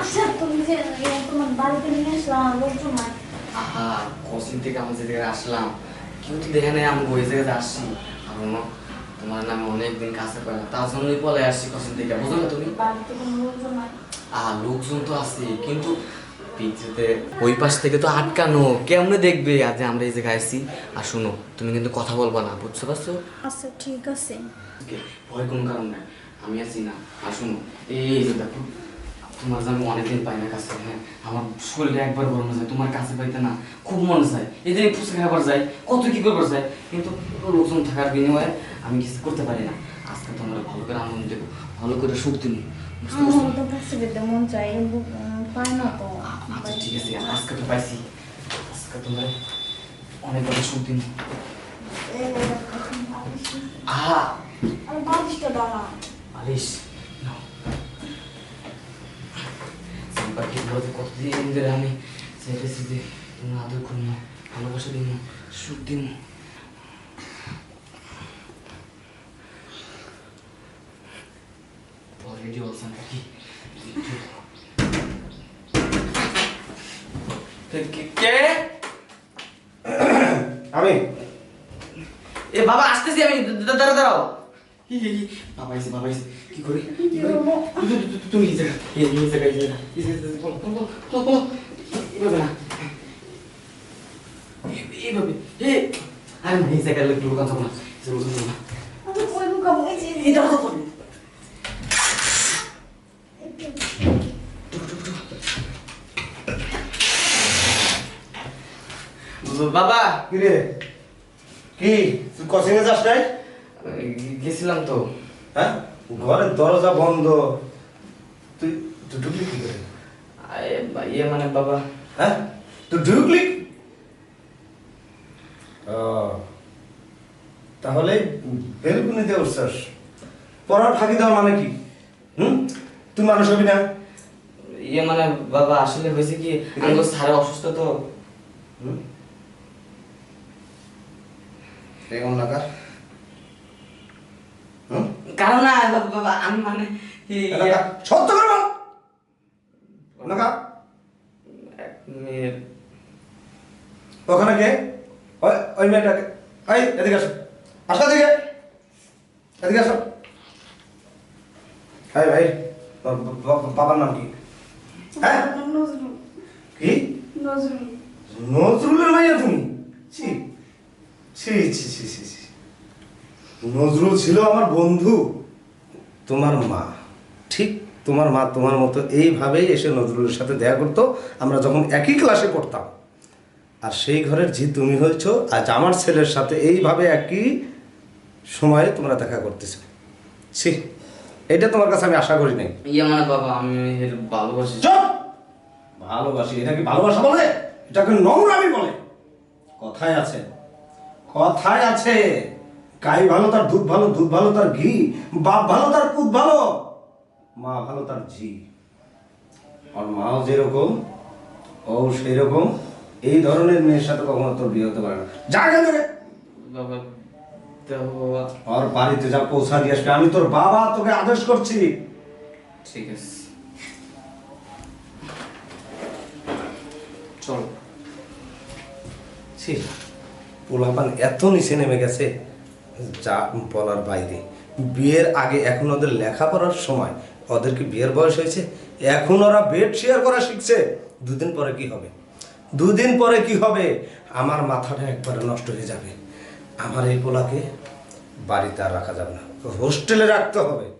আচ্ছা তুমি যে তোমার বাড়িতে নিয়ে আসলাম লোকজন আহা কোচিং থেকে আমি জায়গায় আসলাম। কেউ তো দেখে নেই আমি ওই জায়গায় আসছি। না তোমার নামে অনেকদিন কাছে পাই না তার জন্যই পলে আসছি কোচিং থেকে বুঝো না তুমি? আহ লোকজন তো আছে কিন্তু পিছুতে ওই পাশ থেকে তো আটকানো কেমনে দেখবে? আজ আমরা এই জায়গায় আসছি আর শোনো তুমি কিন্তু কথা বলবা না বুঝছ পারছ? আচ্ছা ঠিক আছে। ভয় কোনো কারণ নাই আমি আছি না। আর শোনো এই যে দেখো তোমার আমি অনেকদিন পাই না কাছে হ্যাঁ আমার শরীরে একবার গরম যায় তোমার কাছে পাইতে না খুব মনে চায় যে ফুচকা খাবার যাই কত কি করবার যায় কিন্তু লোকজন থাকার বিনিময়ে আমি কিছু করতে পারি না আজকে তোমরা ভালো করে আনন্দ দেবো ভালো করে সুখ যেতে মন চাই পাই না তো আচ্ছা ঠিক আছে আজকে তো পাইছি আজকে তোমরা অনেক কথা সুখ দিন বালিশ- আহা বালিশটা দাও না আলিশ সম্পর্কে বলতে কতদিন ধরে আমি চাইতেছি যে তুমি আদর করব ভালোবাসা দিন সুখ দিন। অলরেডি বলছেন কি? কে- আমি? এ বাবা আসতেছি আমি। দাঁড়াও দাঁড়াও। বাবা এসে বাবা এসে কি করি কি তুমি এই জায়গা এই এই জায়গা এই জায়গা এই জায়গা, এই জায়গা, বলো, বলো, বলো, বলো। এভাবে না এ- এইভাবে এ আরে না এই জায়গায় লোক লুকান যাব না এই জায়গায় লুকান যাব না আমি কই লুকাবো? এই যে, বাবা কি রে কি তুই যাস নাই গেছিলাম তো। হ্যাঁ? ঘরের দরজা বন্ধ। তুই তুই ঢুকলি কি করে? ইয়ে মানে বাবা। হ্যাঁ? তুই ঢুকলি? তাহলে বেলকুনিতে উঠছাস পড়ার ফাঁকি দেওয়া মানে কি? হুম? তুই মানুষ হবি না? ইয়ে মানে বাবা আসলে হয়েছে কি আমি তো অসুস্থ তো। হুম? এরকম হুম কারণ আমি মানে সত্য করে বল। ওখানে কে? ওই ওই মেয়েটাকে। এই এদিকে আসো। আসো এদিকে। এদিকে আসো। ভাই বা- বাবার নাম কি? হ্যাঁ? কি? নজরুল। নজরুলের মাইয়া তুমি? ছি ছি ছি ছি ছি। নজরুল ছিল আমার বন্ধু। তোমার মা। ঠিক তোমার মা তোমার মতো এইভাবেই এসে নজরুলের সাথে দেখা করতো। আমরা যখন একই ক্লাসে পড়তাম। আর সেই ঘরের ঝি তুমি হয়েছ আজ আমার ছেলের সাথে এইভাবে একই সময়ে তোমরা দেখা করতেছো। ছি এটা তোমার কাছে আমি আশা করি নাই। ইয়ে মানে বাবা আমি এর ভালোবাসি। ভালোবাসি এটা কি ভালোবাসা বলে? এটাকে নোংরামি বলে? কথায় আছে কথায় আছে। গাই ভালো তার দুধ ভালো দুধ ভালো তার ঘি বাপ ভালো তার পুত ভালো মা ভালো তার ঝি। আর মাও যেরকম ও সেই রকম এই ধরনের মেয়ের সাথে কখনো তোর বিয়ে হতে পারে না। যা বাবা দেখো বাড়িতে যা পৌঁছা দিয়ে আসবে আমি তোর বাবা তোকে আদেশ করছি। ঠিক আছে। চলো। পোলাপান এত নিচে নেমে গেছে। যা বলার বাইরে। বিয়ের আগে এখন ওদের লেখাপড়ার সময়। ওদেরকে বিয়ের বয়স হয়েছে? এখন ওরা বেড শেয়ার করা শিখছে। দুদিন পরে কি হবে? দুদিন পরে কি হবে? আমার মাথাটা একবারে নষ্ট হয়ে যাবে। আমার এই পোলাকে বাড়িতে আর রাখা যাবে না। হোস্টেলে রাখতে হবে।